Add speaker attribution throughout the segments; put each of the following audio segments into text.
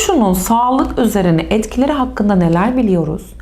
Speaker 1: Kurşunun sağlık üzerine etkileri hakkında neler biliyoruz?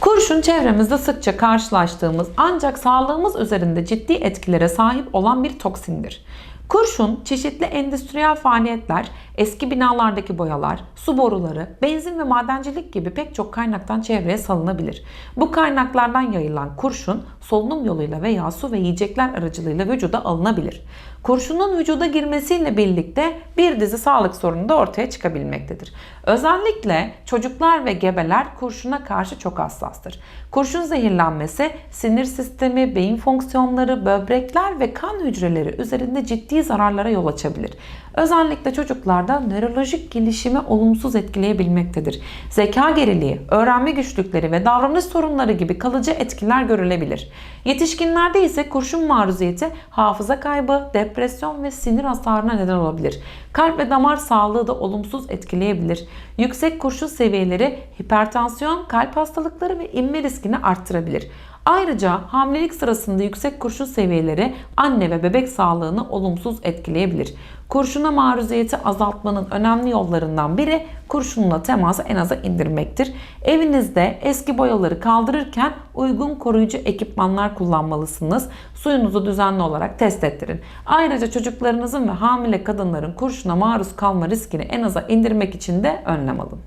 Speaker 1: Kurşun çevremizde sıkça karşılaştığımız ancak sağlığımız üzerinde ciddi etkilere sahip olan bir toksindir. Kurşun çeşitli endüstriyel faaliyetler, eski binalardaki boyalar, su boruları, benzin ve madencilik gibi pek çok kaynaktan çevreye salınabilir. Bu kaynaklardan yayılan kurşun solunum yoluyla veya su ve yiyecekler aracılığıyla vücuda alınabilir. Kurşunun vücuda girmesiyle birlikte bir dizi sağlık sorunu da ortaya çıkabilmektedir. Özellikle çocuklar ve gebeler kurşuna karşı çok hassastır. Kurşun zehirlenmesi sinir sistemi, beyin fonksiyonları, böbrekler ve kan hücreleri üzerinde ciddi zararlara yol açabilir. Özellikle çocuklarda nörolojik gelişimi olumsuz etkileyebilmektedir. Zeka geriliği, öğrenme güçlükleri ve davranış sorunları gibi kalıcı etkiler görülebilir. Yetişkinlerde ise kurşun maruziyeti hafıza kaybı, depresyon ve sinir hasarına neden olabilir. Kalp ve damar sağlığı da olumsuz etkileyebilir. Yüksek kurşun seviyeleri hipertansiyon, kalp hastalıkları ve inme riskini arttırabilir. Ayrıca hamilelik sırasında yüksek kurşun seviyeleri anne ve bebek sağlığını olumsuz etkileyebilir. Kurşuna maruziyeti azaltmanın önemli yollarından biri kurşunla teması en aza indirmektir. Evinizde eski boyaları kaldırırken uygun koruyucu ekipmanlar kullanmalısınız. Suyunuzu düzenli olarak test ettirin. Ayrıca çocuklarınızın ve hamile kadınların kurşuna maruz kalma riskini en aza indirmek için de önlem alın.